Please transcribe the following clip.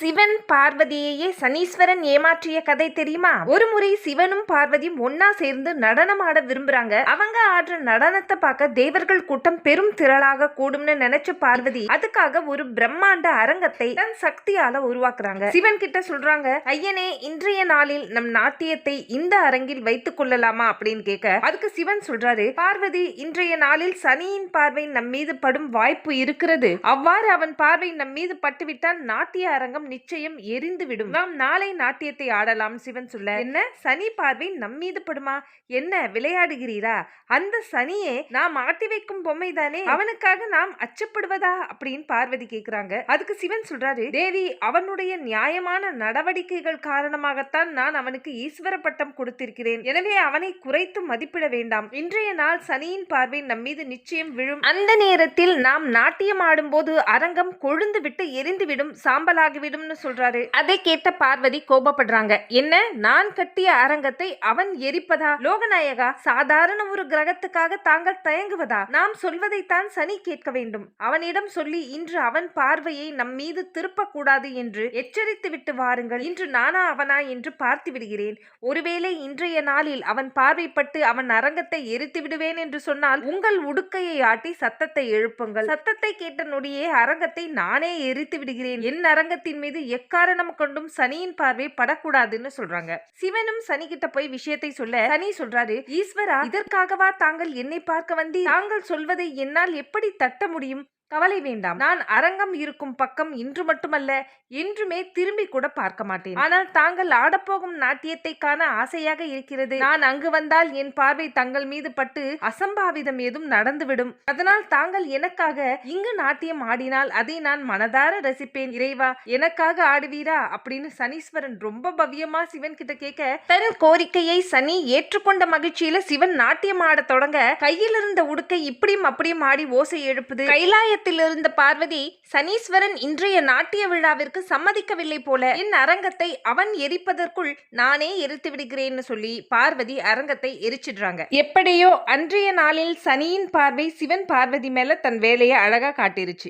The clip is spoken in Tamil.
சிவன் பார்வதியையே சனீஸ்வரன் ஏமாற்றிய கதை தெரியுமா? ஒரு முறை சிவனும் பார்வதியும் ஒன்னா சேர்ந்து நடனம் ஆட விரும்புறாங்க. அவங்க ஆடுற நடனத்தை பார்க்க தேவர்கள் கூட்டம் பெரும் திரளாக கூடும்னு நினைச்ச பார்வதி அதுக்காக ஒரு பிரம்மாண்ட அரங்கத்தை தன் சக்தியால உருவாக்குறாங்க. சிவன் கிட்ட சொல்றாங்க ஐயனே இன்றைய நாளில் நம் நாட்டியத்தை இந்த அரங்கில் வைத்துக் கொள்ளலாமா? அப்படின்னு கேட்க அதுக்கு சிவன் சொல்றாரு பார்வதி இன்றைய நாளில் சனியின் பார்வை நம் மீது படும் வாய்ப்பு இருக்கிறது. அவ்வாறு அவன் பார்வை நம் மீது பட்டுவிட்டால் நாட்டிய அரங்கம் நிச்சயம் எரிந்து விடும். நாம் நாளை நாட்டியத்தை ஆடலாம் சிவன் சொல்ல. என்ன? சனி பார்வை நம் மீது படுமா? என்ன? விளையாடுகிறீரா? அந்த சனியே நாம் ஆட்டி வைக்கும் பொம்மை தானே அவனுக்காக நாம் அச்சப்படுவதா? அப்படின்னு பார்வதி கேக்குறாங்க. அதுக்கு சிவன் சொல்றாரு தேவி அவனுடைய நியாயமான நடவடிக்கைகள் காரணமாகத்தான் நான் அவனுக்கு ஈஸ்வர பட்டம் கொடுத்திருக்கிறேன். எனவே அவனை குறைத்து மதிப்பிட வேண்டாம். இன்றைய நாள் சனியின் பார்வை நம் மீது நிச்சயம் விழும். அந்த நேரத்தில் நாம் நாட்டியம் ஆடும்போது அரங்கம் கொழுந்து விட்டு எரிந்துவிடும் சாம்பலாகிவிடும்னு சொல்றாரு. அதை கேட்ட பார்வதி கோபப்படுறாங்க. என்ன? நான் கட்டிய அரங்கத்தை அவன் எரிப்பதா? லோகநாயகா சாதாரண ஒரு கிரகத்துக்காக தாங்கள் தயங்குவதா? நாம் சொல்வதைத்தான் சனி கேட்க வேண்டும். அவனிடம் சொல்லி இன்று அவன் பார்வையை நம் மீது திருப்பக்கூடாது என்று எச்சரித்து விட்டு வாருங்கள். இன்று நானா அவனா என்று பார்த்து விடுகிறேன். ஒருவேளை இன்றைய நாளில் அவன் பார்வைப்பட்டு அவன் அரங்கத்தை எரித்து விடுவேன் என்று சொன்னால் உங்கள் உடுக்கையை ஆட்டி சத்தத்தை எழுப்புங்கள். சத்தத்தை கேட்ட நொடியே அரங்கத்தை நானே எரித்து விடுகிறேன். என் அரங்கத்தின் மீது எக்காரணம் கொண்டும் சனியின் பார்வை படக்கூடாதுன்னு சொல்றாங்க. சிவனும் சனி கிட்ட போய் விஷயத்தை சொல்ல சனி சொல்றாரு ஈஸ்வரா இதற்காகவா தாங்கள் என்னை பார்க்க வந்து தாங்கள் சொல்வதை என்னால் எப்படி தட்ட முடியும்? கவலை வேண்டாம். நான் அரங்கம் இருக்கும் பக்கம் இன்று மட்டுமல்ல என்றுமே திரும்பி கூட பார்க்க மாட்டேன். ஆனால் தாங்கள் ஆடப்போகும் நாட்டியத்தை காண ஆசையாக இருக்கிறது. நான் அங்கு வந்தால் என் பார்வை தங்கள் மீது பட்டு அசம்பாவிதம் ஏதும் நடந்துவிடும். அதனால் தாங்கள் எனக்காக இங்கு நாட்டியம் ஆடினால் அதை நான் மனதார ரசிப்பேன். இறைவா எனக்காக ஆடுவீரா? அப்படின்னு சனீஸ்வரன் ரொம்ப பவ்யமா சிவன் கிட்ட கேட்க தன் கோரிக்கையை சனி ஏற்றுக்கொண்ட மகிழ்ச்சியில சிவன் நாட்டியம் ஆடத் தொடங்க கையில் இருந்த உடுக்கை இப்படியும் அப்படியும் ஆடி ஓசை எழுப்புது. கைலாய அரங்கத்திலிருந்த பார்வதி சனீஸ்வரன் இன்றைய நாட்டிய விழாவிற்கு சம்மதிக்கவில்லை போல என் அரங்கத்தை அவன் எரிப்பதற்குள் நானே எரித்து விடுகிறேன்னு சொல்லி பார்வதி அரங்கத்தை எரிச்சிடுறாங்க. எப்படியோ அன்றைய நாளில் சனியின் பார்வை சிவன் பார்வதி மேல தன் வேலையை அழகா காட்டிருச்சு.